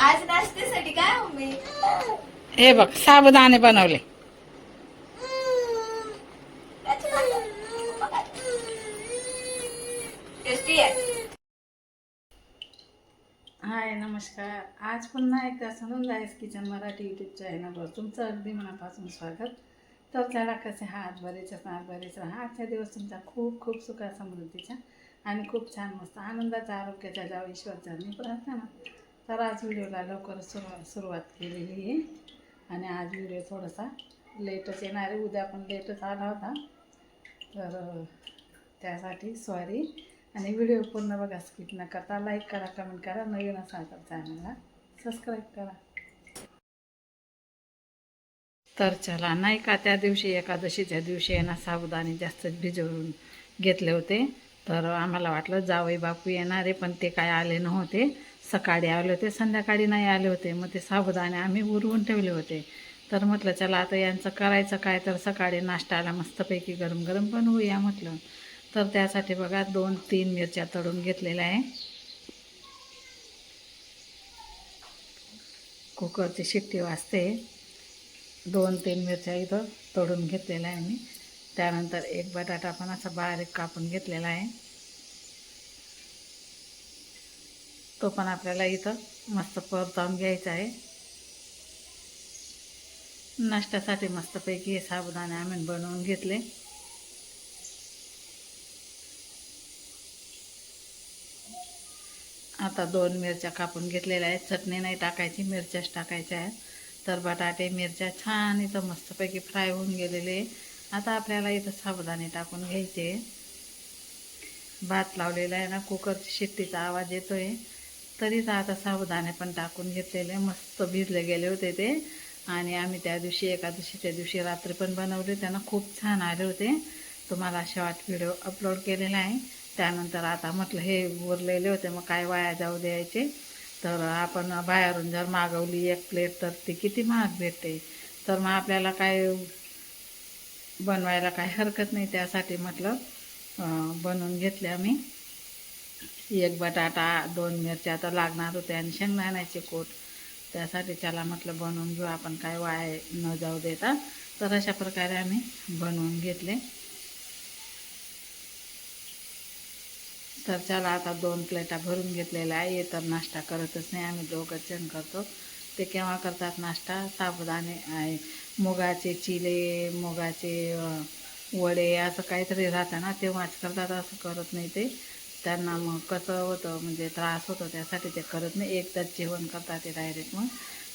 आज नाश्त्यासाठी काय मम्मी हे बघ साबुदाणे बनवले. हाय नमस्कार. आज पुन्हा एकदा सनंदायस किचन मराठी यूट्यूब चॅनलवर तुमचं अगदी मनापासून स्वागत. तर त्याला कसे हात बरेच असणार बरेच राहा आजच्या दिवस तुमचा खूप खूप सुखा समृद्धीचा आणि खूप छान मस्त आनंदाचा आरोग्याच्या जाव ईश्वरचा. मी प्रार्थना तर आज व्हिडिओला लवकर सुरुवात सुरुवात केलेली आहे. आणि आज व्हिडिओ थोडासा लेटच येणार आहे. उद्या पण लेटच आला होता. तर त्यासाठी सॉरी आणि व्हिडिओ पूर्ण बघा स्किप न करता लाईक करा कमेंट करा. नवीन असाल तर चॅनलला सबस्क्राईब करा. तर चला नाही का त्या दिवशी एकादशीच्या दिवशी आहे ना साबुदाणे जास्त भिजवून घेतले होते. तर आम्हाला वाटलं जावई बापू येणार आहे पण ते काय आले नव्हते. सकाळी आले होते संध्याकाळी नाही आले होते. मग ते साबुदाणे आम्ही उरवून ठेवले होते. तर म्हटलं चला आता यांचं करायचं काय? तर सकाळी नाश्ताला मस्तपैकी गरम गरम बनवूया म्हटलं. तर त्यासाठी बघा दोन तीन मिरच्या तळून घेतलेल्या आहे. कुकरची शिट्टी वाजते. दोन तीन मिरच्या इथं तळून घेतलेल्या आहे मी. त्यानंतर एक बटाटा पण असा बारीक कापून घेतलेला आहे. तो पण आपल्याला इथं मस्त परतावून घ्यायचा आहे. नाश्त्यासाठी मस्तपैकी हे साबुदाणे आम्ही बनवून घेतले. आता दोन मिरच्या कापून घेतलेल्या आहेत. चटणी नाही टाकायची मिरच्याच टाकायच्या आहेत. तर बटाटे मिरच्या छान इथं मस्तपैकी फ्राय होऊन गेलेले आता आपल्याला इथं साबुदाणे टाकून घ्यायचे भात लावलेला आहे ना कुकरची शिट्टीचा आवाज येतोय. तरीच आता साबुदाणे पण टाकून घेतलेले मस्त भिजले गेले होते ते. आणि आम्ही त्या दिवशी एकादशीच्या दिवशी रात्री पण बनवले. त्यांना खूप छान आले होते. तुम्हाला शॉर्ट व्हिडिओ अपलोड केलेला आहे. त्यानंतर आता म्हटलं हे उरलेले होते. मग काय वाया जाऊ द्यायचे? तर आपण बाहेरून जर मागवली एक प्लेट तर ती किती महाग भेटते? तर मग आपल्याला काय बनवायला काय हरकत नाही. त्यासाठी म्हटलं बनवून घेतले आम्ही. एक बटाटा दोन मिरच्या तर लागणार होते आणि शेंगदाण्याचे कोट. त्यासाठी त्याला म्हटलं बनवून घेऊ आपण काय वाया न जाऊ देता. तर अशा प्रकारे आम्ही बनवून घेतले. तर चला आता दोन प्लेटा भरून घेतलेल्या आहे. तर नाश्ता करतच नाही आम्ही दोघंच जण करतो. ते केव्हा करतात नाश्ता? साबुदाणे आहे मुगाचे चिले मुगाचे वडे असं काहीतरी राहतं ना तेव्हाच करतात असं करत नाही ते. त्यांना मग कसं होतं म्हणजे त्रास होतो त्यासाठी ते करत नाही. एकदाच जेवण करतात ते डायरेक्ट मग.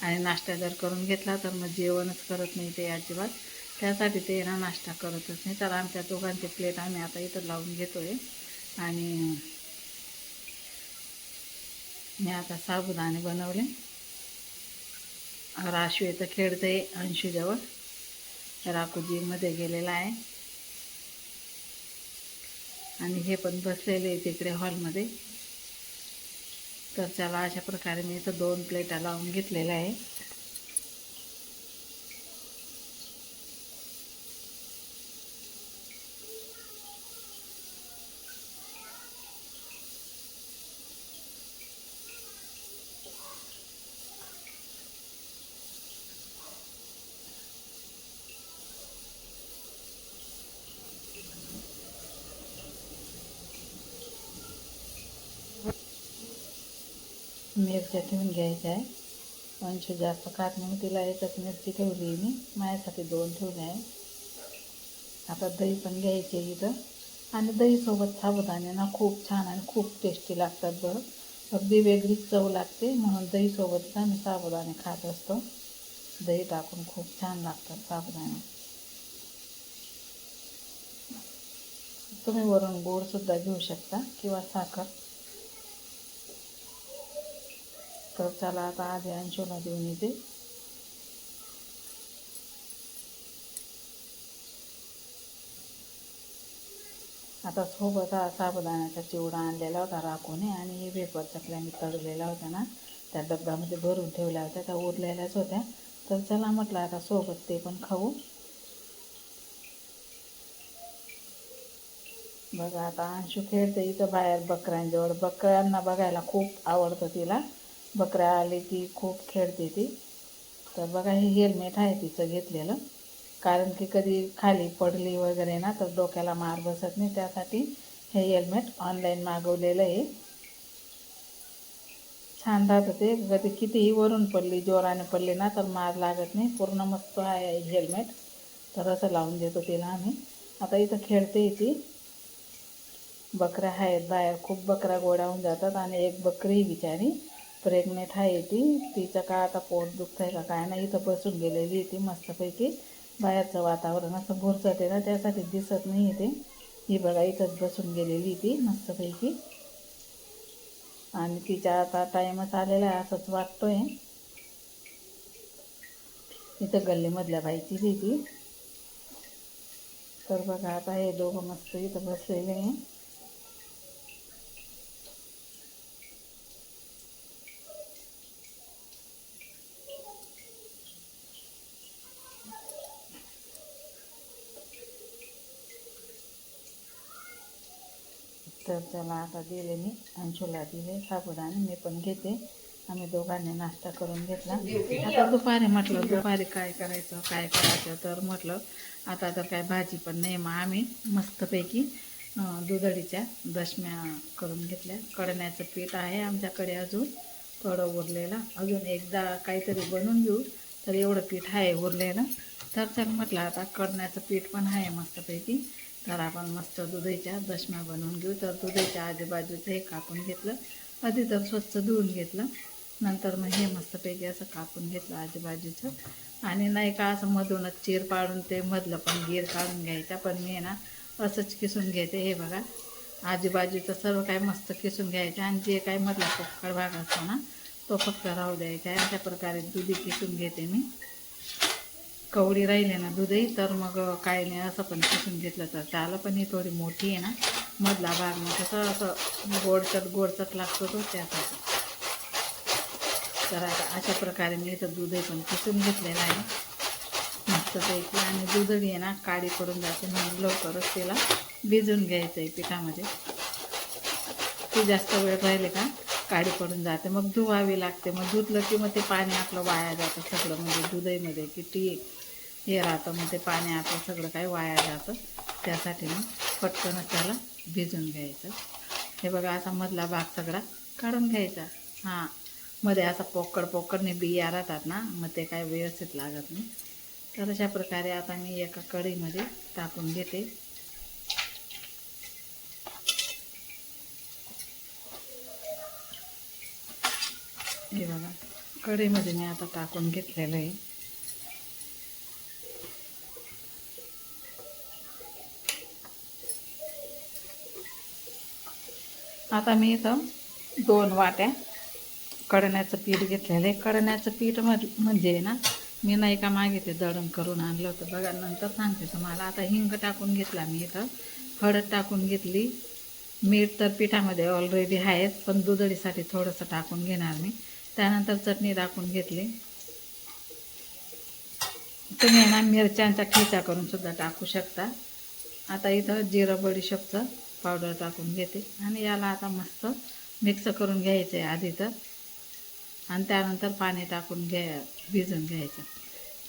आणि नाश्ता जर करून घेतला तर मग जेवणच करत नाही ते अजिबात. त्यासाठी ते ना नाश्ता करतच नाही. तर आमच्या दोघांचे प्लेट आम्ही आता इथं लावून घेतो आहे आणि मी आता साबुदाणे बनवले. राशू इथं खेळते अंशूजवळ. राखूजीमध्ये गेलेला आहे. आणि हे पण बसलेले आहे तिकडे हॉलमध्ये. तर चला अशा प्रकारे मी इथं दोन प्लेटा लावून घेतलेल्या आहे. मिरच्या ठेवून घ्यायच्या आहे. अंशू जास्त खात म्हणून तिला एकच मिरची ठेवली आहे मी. माझ्यासाठी दोन ठेवले आहे. आता दही पण घ्यायचे इथं. आणि दहीसोबत साबुदाणे ना खूप छान आणि खूप टेस्टी लागतात बरं. अगदी वेगळीच चव लागते म्हणून दहीसोबतच आम्ही साबुदाणे खात असतो. दही टाकून खूप छान लागतात साबुदाणे. तुम्ही वरून गोडसुद्धा घेऊ शकता किंवा साखर. तर चला आता आधी अंशूला देऊन येते. आता सोबत हा साबुदाण्याचा चिवडा आणलेला होता राखूने आणि हे वेपर चकल्या मी तळलेल्या ना त्या डब्यामध्ये भरून ठेवल्या होत्या त्या उरलेल्याच होत्या. तर चला म्हटलं आता सोबत ते पण खाऊ. बघा आता अंशू खेळते इथं बाहेर बकऱ्यांजवळ. बकऱ्यांना बघायला खूप आवडतं तिला. बकऱ्या आली की खूप खेळते ती. तर बघा हे हेल्मेट आहे तिचं घेतलेलं. कारण की कधी खाली पडली वगैरे ना तर डोक्याला मार बसत नाही. त्यासाठी हे हेल्मेट ऑनलाईन मागवलेलं आहे. छान राहतं ते. कधी कितीही वरून पडली जोराने पडली ना तर मार लागत नाही. पूर्ण मस्त आहे हेल्मेट तर असं लावून देतो तिला आम्ही. आता इथं खेळते ती. बकऱ्या आहेत बाहेर. खूप बकऱ्या गोडावून जातात आणि एक बकरी बिचारी. प्रेग्नेंट आहे ती. तिचं का आता पोट दुखत आहे का काय नाही इथं बसून गेलेली ती मस्तपैकी. बाहेरचं वातावरण असं भुरचत आहे ना त्यासाठी दिसत नाही ते. ही बघा इथंच बसून गेलेली ती मस्तपैकी. आणि तिच्या आता टाईमच आलेला आहे असंच वाटतोय. इथं गल्लीमधल्या बाईची ती. तर बघा आता हे दोघं मस्त इथं बसलेले आहे. तर त्याला आता दिले मी अंशुला दिले साबुदाणे मी पण घेते. आम्ही दोघांनी नाश्ता करून घेतला. आता दुपारी म्हटलं दुपारी काय करायचं काय करायचं? तर म्हटलं आता तर काय भाजी पण नाही मग आम्ही मस्तपैकी दुधडीच्या दशम्या करून घेतल्या. कडण्याचं पीठ आहे आमच्याकडे अजून. थोडं उरलेलं. अजून एकदा काहीतरी बनवून घेऊ. तर एवढं पीठ आहे उरलेलं. तर चल म्हटलं आता कडण्याचं पीठ पण आहे मस्तपैकी. तर आपण मस्त दुधाच्या दशम्या बनवून घेऊ. तर दुधाच्या आजूबाजूचं हे कापून घेतलं. आधी तर स्वच्छ धुवून घेतलं. नंतर मग हे मस्तपैकी असं कापून घेतलं आजूबाजूचं. आणि नाही का असं मधूनच चीर पाडून ते मधलं पण गीर काढून घ्यायचा. पण मी ना असंच किसून घेते. हे बघा आजूबाजूचं सर्व काही मस्त किसून घ्यायचं. आणि जे काही मधला पोकळ भाग असतो ना तो फक्त राहू द्यायचा अशा प्रकारे दुधी किसून घेते मी. कवडी राहिली ना दुधही तर मग काय नाही असं पण किसून घेतलं तर. त्याला पण ही थोडी मोठी आहे ना मधला भाग मग कसं असं गोडचट गोडचट लागतो तो त्यासाठी. तर आता अशा प्रकारे मी इथं दूधही पण किसून घेतलेलं आहे. मस्तपैकी आणि दुधडी आहे ना काळी पडून जाते म्हणून लवकरच त्याला भिजून घ्यायचं आहे पिठामध्ये. ती जास्त वेळ राहिले का काळी पडून जाते. मग धुवावी लागते. मग धुतलं की मग ते पाणी आपलं वाया जातं सगळं म्हणजे दुधईमध्ये किती हे राहतं मग ते पाणी आता सगळं काही वाया जातं. त्यासाठी मग पटकनच त्याला भिजून घ्यायचं. हे बघा असा मधला भाग सगळा काढून घ्यायचा. हां मध्ये असा पोकड पोकडने बिया राहतात ना मग ते काय व्यवस्थित लागत नाही. तर अशा प्रकारे आता मी एका कढीमध्ये टाकून घेते. हे बघा कढीमध्ये मी आता टाकून घेतलेलं आहे. आता मी इथं दोन वाट्या कडण्याचं पीठ घेतलेलं आहे. कडण्याचं पीठ म्हणजे ना मी नाही का मागे ते दळण करून आणलं होतं. बघा नंतर सांगते तुम्हाला. आता हिंग टाकून घेतला मी इथं. हळद टाकून घेतली. मीठ तर पिठामध्ये ऑलरेडी आहेच पण दुधडीसाठी थोडंसं टाकून घेणार मी. त्यानंतर चटणी टाकून घेतली. तुम्ही ना मिरच्यांचा ठेचा करून सुद्धा टाकू शकता. आता इथं जिरं बडीशेपचं पावडर टाकून घेते. आणि याला आता मस्त मिक्स करून घ्यायचं आहे आधी तर. आणि त्यानंतर पाणी टाकून घ्या भिजून घ्यायचं.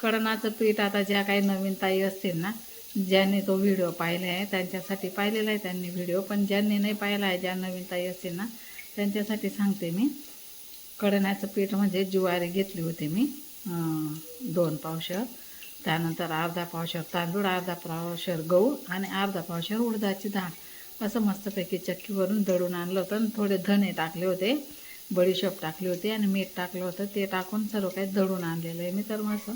कडणाचं पीठ आता ज्या काही नवीन ताई असतील ना ज्यांनी तो व्हिडिओ पाहिला आहे त्यांच्यासाठी पाहिलेला आहे त्यांनी व्हिडिओ पण ज्यांनी नाही पाहिला आहे ज्या नवीन ताई असतील ना त्यांच्यासाठी सांगते मी. कडण्याचं पीठ म्हणजे ज्वारी घेतली होती मी दोन पावशर. त्यानंतर अर्धा पावशर तांदूळ अर्धा पावशर गहू आणि अर्धा पावशर उडदाची डाळ असं मस्तपैकी चक्कीवरून दळून आणलं होतं. आणि थोडे धणे टाकले होते. बडीशोप टाकली होती आणि मीठ टाकलं होतं. ते टाकून सर्व काही दळून आणलेलं आहे. मी तर मस्त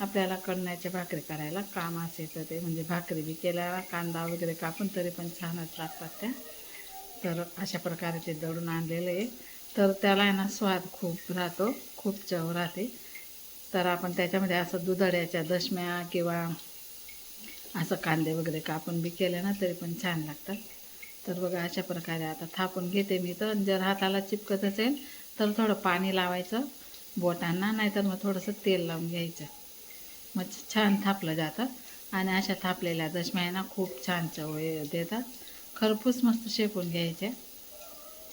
आपल्याला कडण्याच्या भाकरी करायला काम येतं ते म्हणजे भाकरी बी केल्याला कांदा वगैरे कापून तरी पण छानच लागतात त्या. तर अशा प्रकारे ते दळून आणलेलं आहे. तर त्याला आहे ना स्वाद खूप राहतो. खूप चव राहते. तर आपण त्याच्यामध्ये असं दुधड्याच्या दशम्या किंवा असं कांदे वगैरे कापून बी केले ना तरी पण छान लागतात. तर बघा अशा प्रकारे आता थापून घेते मी तर. जर हाताला चिपकत असेल तर थोडं पाणी लावायचं बोटांना नाहीतर मग थोडंसं तेल लावून घ्यायचं. मग छान थापलं जातं. आणि अशा थापलेल्या दशम्यांना खूप छान चव देतात. खरपूस मस्त शेकून घ्यायच्या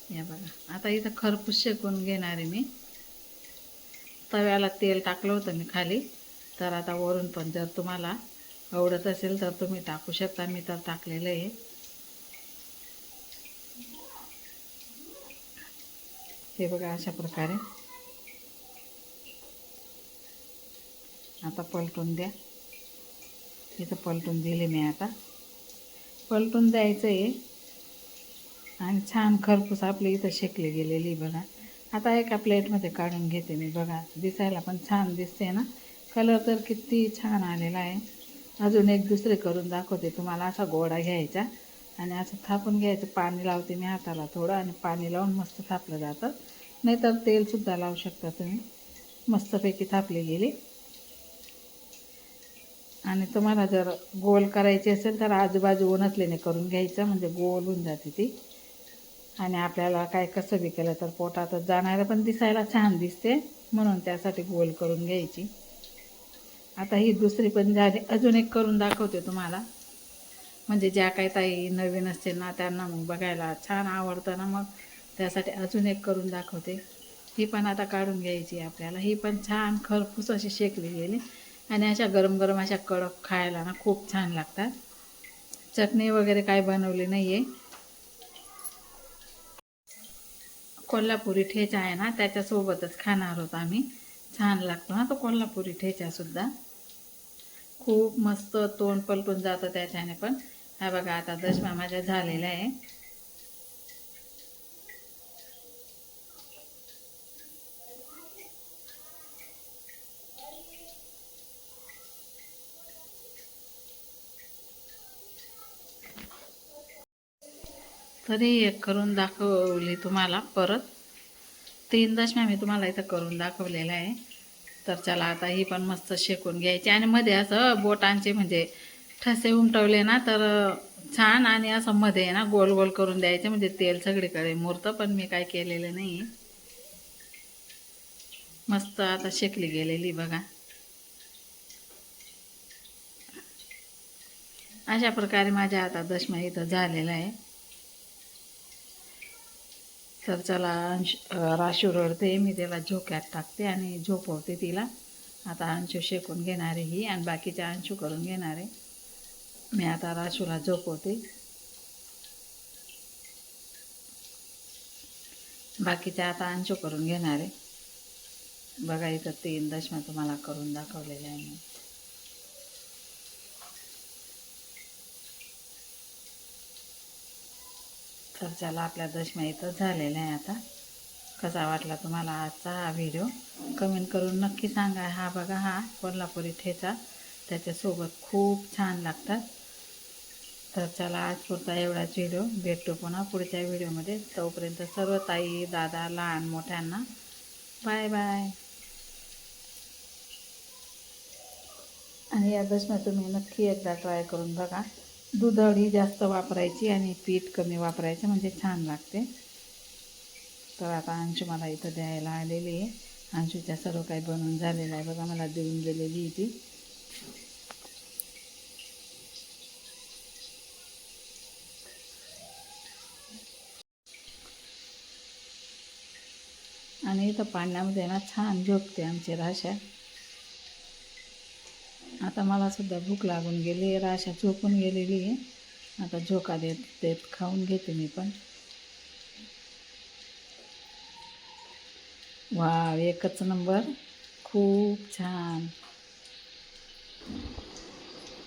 या बघा आता इथं खरपूस शेकून घेणार आहे मी. तव्याला तेल टाकलं होतं मी खाली. तर आता वरून पण जर तुम्हाला आवडत असेल तर तुम्ही टाकू शकता. मी तर टाकलेलं आहे. हे बघा अशा प्रकारे. आता पलटून द्या. इथं पलटून दिले मी आता. पलटून द्यायचं आहे आणि छान खरपूस आपली इथं शेकली गेलेली बघा. आता एका प्लेटमध्ये काढून घेते मी बघा. दिसायला पण छान दिसते ना. कलर तर किती छान आलेला आहे. अजून एक दुसरे करून दाखवते तुम्हाला. असा गोडा घ्यायचा. आणि असं थापून घ्यायचं. पाणी लावते मी हाताला थोडं. आणि पाणी लावून मस्त थापलं जातं. नाहीतर तेलसुद्धा लावू शकता तुम्ही. मस्तपैकी थापली गेली. आणि तुम्हाला जर गोल करायची असेल तर आजूबाजू उन्हातल्याने करून घ्यायचं म्हणजे गोल होऊन जाते ती. आणि आपल्याला काय कसं बी केलं तर पोटातच जाणारं पण दिसायला छान दिसते म्हणून त्यासाठी गोल करून घ्यायची. आता ही दुसरी पण झाली. अजून एक करून दाखवते तुम्हाला. म्हणजे ज्या काही ताई नवीन असतील ना त्यांना मग बघायला छान आवडतं ना मग. त्यासाठी अजून एक करून दाखवते. ही पण आता काढून घ्यायची आपल्याला. ही पण छान खरपूस अशी शेकली गेली. आणि अशा गरम गरम अशा कडक खायला ना खूप छान लागतात. चटणी वगैरे काय बनवली नाही आहे कोल्हापुरी ठेचा आहे ना त्याच्यासोबतच खाणार आहोत आम्ही. छान लागतो ना तो कोल्हापुरी ठेचासुद्धा खूप मस्त तोंड पलटून जातं त्याच्याने पण. हा बघा आता दशमा माझ्या झालेल्या आहे. तरी एक करून दाखवली तुम्हाला परत. तीन दशम्या मी तुम्हाला इथं करून दाखवलेलं आहे. तर चला आता ही पण मस्त शेकून घ्यायची. आणि मध्ये असं बोटांचे म्हणजे ठसे उमटवले ना तर छान आणि असं मध्ये ना गोल गोल करून द्यायचे. म्हणजे तेल सगळीकडे मुरतं पण मी काय केलेलं नाही. मस्त आता शेकली गेलेली बघा. अशा प्रकारे माझ्या आता दशमा इथं झालेला आहे. तर चला राशू रडते मी त्याला झोक्यात टाकते आणि झोपवते तिला. आता अंशू शेकून घेणार आहे ही आणि बाकीच्या अंशू करून घेणार आहे. मी आता राशूला झोपवते. बाकीच्या आता अंशू करून घेणार आहे. बघा इथं तीन दशमा तुम्हाला करून दाखवलेले आहे तर चला आपल्या दशम्या इथं झालेल्या आहे आता. कसा वाटला तुम्हाला आजचा हा व्हिडिओ कमेंट करून नक्की सांगा. हा बघा हा कोल्हापुरी ठेचा त्याच्यासोबत खूप छान लागतात. तर चला आज पुरता एवढाच व्हिडिओ भेटतो पुन्हा पुढच्या व्हिडिओमध्ये तोपर्यंत सर्व ताई दादा लहान मोठ्यांना बाय बाय आणि या दशम्या तुम्ही नक्की एकदा ट्राय करून बघा. दुधळी जास्त वापरायची आणि पीठ कमी वापरायचं म्हणजे छान लागते. तर आता अंशू मला इथं द्यायला आलेली आहे. अंशूच्या सर्व काही बनवून झालेलं आहे. बघा मला देऊन गेलेली आहे ती. आणि इथं पाण्यामध्ये ना छान झोपते आमची राशा. आता मला सुद्धा भूक लागून गेली आहे राशा झोपून गेलेली आहे. आता झोका देत देत खाऊन घेते मी पण. वा एकच नंबर. खूप छान.